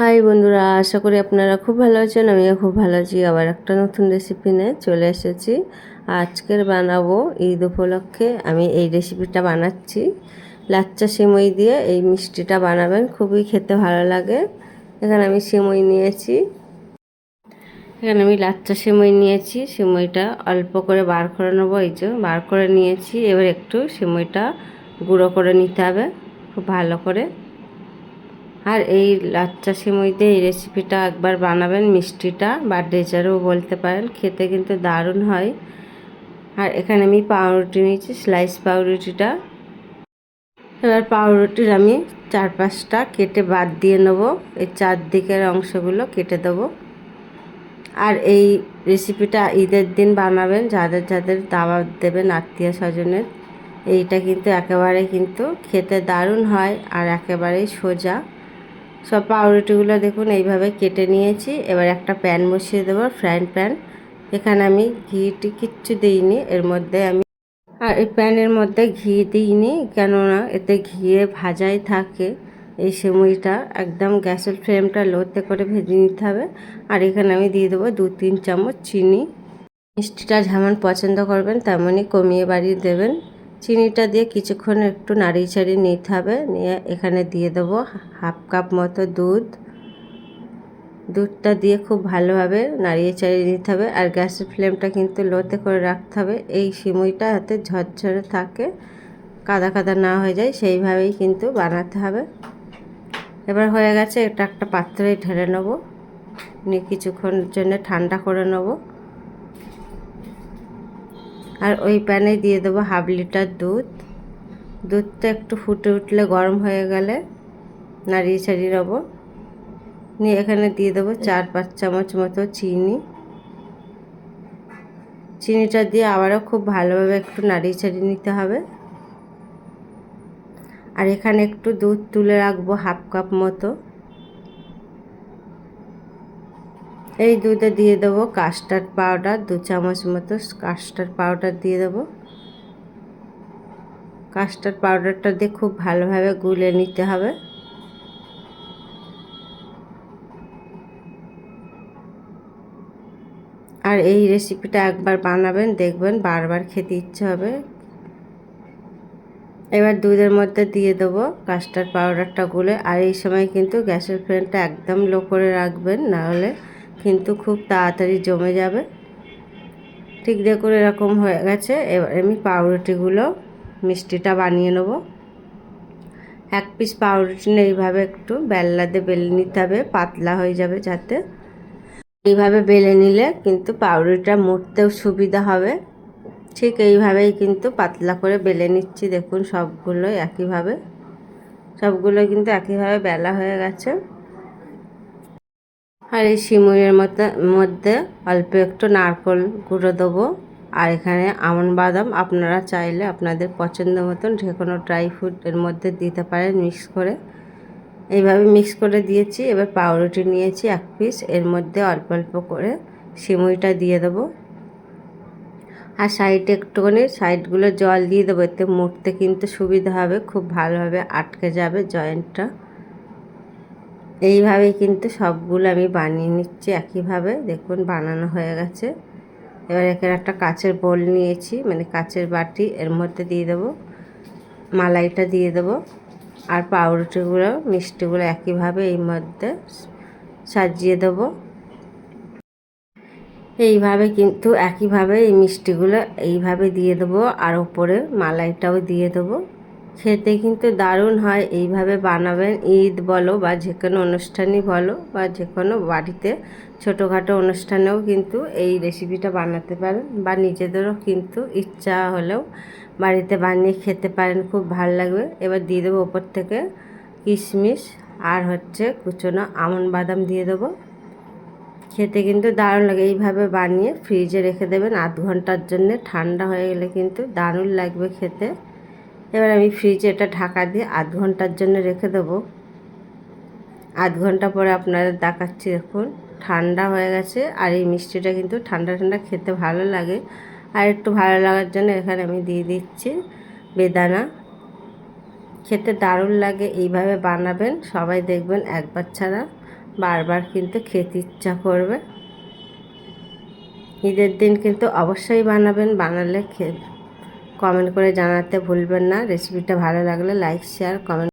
High বন্ধুরা, আশা করি আপনারা খুব ভালো আছেন, আমিও খুব ভালো আছি। আবার একটা নতুন রেসিপি নিয়ে চলে এসেছি। আজকের বানাবো ঈদ উপলক্ষে, আমি এই রেসিপিটা বানাচ্ছি। লাচ্চা সিমই দিয়ে এই মিষ্টিটা বানাবেন, খুবই খেতে ভালো লাগে। এখানে আমি সিমই নিয়েছি। এখানে আমি লাচ্চা সিমই নিয়েছি, সিমইটা অল্প করে বার করে নেব, এই যে বার করে নিয়েছি। এবার একটু সিমইটা গুঁড়ো করে নিতে হবে, খুব ভালো করে। আর এই লাচ্চা সিমইতে এই রেসিপিটা একবার বানাবেন, মিষ্টিটা বা ডেজারও বলতে পারেন, খেতে কিন্তু দারুণ হয়। আর এখানে আমি পাউরুটি নিয়েছি স্লাইস পাউরুটিটা। এবার পাউরুটির আমি চার পাঁচটা কেটে বাদ দিয়ে নেব, এই চারদিকের অংশগুলো কেটে দেবো। আর এই রেসিপিটা ঈদের দিন বানাবেন, যাদের যাদের দাওয়াত দেবেন, আত্মীয় স্বজনের, এইটা কিন্তু একেবারে কিন্তু খেতে দারুণ হয় আর একেবারেই সোজা। সব পাউরুটিগুলো দেখুন, এইভাবে কেটে নিয়েছি। এবার একটা প্যান বসিয়ে দেবো, ফ্রাইং প্যান। এখানে আমি ঘিটি কিচ্ছু দিইনি, এর মধ্যে আমি আর এই প্যানের মধ্যে ঘি দিইনি, কেননা এতে ঘিয়ে ভাজাই থাকে। এই সেমুইটা একদম গ্যাসের ফ্লেমটা লোতে করে ভেজে নিতে হবে। আর এখানে আমি দিয়ে দেবো দু তিন চামচ চিনি। মিষ্টিটা যেমন পছন্দ করবেন, তেমনই কমিয়ে বাড়িয়ে দেবেন। চিনিটা দিয়ে কিছুক্ষণ একটু নাড়িয়ে ছাড়িয়ে নিতে হবে। নিয়ে এখানে দিয়ে দেবো হাফ কাপ মতো দুধ। দুধটা দিয়ে খুব ভালোভাবে নাড়িয়ে চাড়িয়ে নিতে হবে। আর গ্যাসের ফ্লেমটা কিন্তু লোতে করে রাখতে হবে। এই সিমুইটা হাতে ঝরঝরে থাকে, কাদা কাদা না হয়ে যায়, সেইভাবেই কিন্তু বানাতে হবে। এবার হয়ে গেছে এটা একটা পাত্রে ঢেলে নেব। নিয়ে কিছুক্ষণের জন্য ঠান্ডা করে নেব। আর ওই প্যানে দিয়ে দেবো হাফ লিটার দুধ। দুধটা একটু ফুটে উঠলে গরম হয়ে গেলে নাড়িয়ে ছাড়িয়ে নেব। নিয়ে এখানে দিয়ে দেবো চার পাঁচ চামচ মতো চিনি। চিনিটা দিয়ে আবারও খুব ভালোভাবে একটু নাড়িয়ে ছাড়িয়ে নিতে হবে। আর এখানে একটু দুধ তুলে রাখব হাফ কাপ মতো। এই দুধে দিয়ে দেবো কাস্টার্ড পাউডার দু চামচ মতো কাস্টার্ড পাউডার দিয়ে দেবো। কাস্টার্ড পাউডারটা দিয়ে খুব ভালোভাবে গুলে নিতে হবে। আর এই রেসিপিটা একবার বানাবেন, দেখবেন বারবার খেতে ইচ্ছে হবে। এবার দুধের মধ্যে দিয়ে দেবো কাস্টার্ড পাউডারটা গুলে। আর এই সময় কিন্তু গ্যাসের ফ্লেমটা একদম লো করে রাখবেন, নাহলে কিন্তু খুব তাড়াতাড়ি জমে যাবে। ঠিক দেখুন, এরকম হয়ে গেছে। এবার আমি পাউরুটিগুলো, মিষ্টিটা বানিয়ে নেব। এক পিস পাউরুটি এইভাবে একটু বেল্লা দিয়ে বেলে নিতে হবে, পাতলা হয়ে যাবে যাতে। এইভাবে বেলে নিলে কিন্তু পাউরুটিটা মুড়তেও সুবিধা হবে। ঠিক এইভাবেই কিন্তু পাতলা করে বেলে নিচ্ছি, দেখুন সবগুলোই একইভাবে। সবগুলো কিন্তু একইভাবে বেলা হয়ে গেছে। আর এই সিমুইয়ের মধ্যে মধ্যে অল্প একটু নারকল গুঁড়ো দেবো। আর এখানে আমন বাদাম আপনারা চাইলে আপনাদের পছন্দ মতন যে কোনো ড্রাই ফ্রুট এর মধ্যে দিতে পারেন মিক্স করে। এইভাবে মিক্স করে দিয়েছি, এবার পাউরুটি নিয়েছি এক পিস। এর মধ্যে অল্প অল্প করে সিমুইটা দিয়ে দেবো। আর সাইডে একটুখানি, সাইডগুলো জল দিয়ে দেবো, এতে মুড়তে কিন্তু সুবিধা হবে, খুব ভালোভাবে আটকে যাবে জয়েন্টটা। এইভাবেই কিন্তু সবগুলো আমি বানিয়ে নিচ্ছি একইভাবে। দেখুন, বানানো হয়ে গেছে। এবার এখানে একটা কাচের বোল নিয়েছি মানে কাচের বাটি, এর মধ্যে দিয়ে দেবো, মালাইটা দিয়ে দেবো, আর পাউরুটিগুলো, মিষ্টিগুলো একইভাবে এই মধ্যে সাজিয়ে দেবো। এইভাবে কিন্তু একইভাবে এই মিষ্টিগুলো এইভাবে দিয়ে দেবো, আর ওপরে মালাইটাও দিয়ে দেবো। খেতে কিন্তু দারুণ হয়। এইভাবে বানাবেন। ঈদ বলো বা যে কোনো অনুষ্ঠানই বলো বা যে কোনো বাড়িতে ছোটোখাটো অনুষ্ঠানেও কিন্তু এই রেসিপিটা বানাতে পারেন বা নিজেদেরও কিন্তু ইচ্ছা হলেও বাড়িতে বানিয়ে খেতে পারেন, খুব ভালো লাগবে। এবার দিয়ে দেবো ওপর থেকে কিশমিশ আর হচ্ছে কুচনো আমন বাদাম দিয়ে দেবো। খেতে কিন্তু দারুণ লাগে। এইভাবে বানিয়ে ফ্রিজে রেখে দেবেন। আধ ঘণ্টার জন্য ঠান্ডা হয়ে গেলে কিন্তু দারুণ লাগবে খেতে। এবার আমি ফ্রিজে এটা ঢাকা দিয়ে আধ ঘণ্টার জন্য রেখে দেবো। আধ ঘণ্টা পরে আপনাদের দেখাচ্ছি দেখুন, ঠান্ডা হয়ে গেছে আর এই মিষ্টিটা কিন্তু ঠান্ডা ঠান্ডা খেতে ভালো লাগে। আর একটু ভালো লাগার জন্য এখানে আমি দিয়ে দিচ্ছি বেদানা। খেতে দারুণ লাগে, এইভাবে বানাবেন, সবাই দেখবেন একবার ছাড়া বারবার কিন্তু খেতে ইচ্ছা করবে। ঈদের দিন কিন্তু অবশ্যই বানাবেন, বানালে খে কমেন্ট করে জানাতে ভুলবেন না। রেসিপিটা ভালো লাগলে লাইক শেয়ার কমেন্ট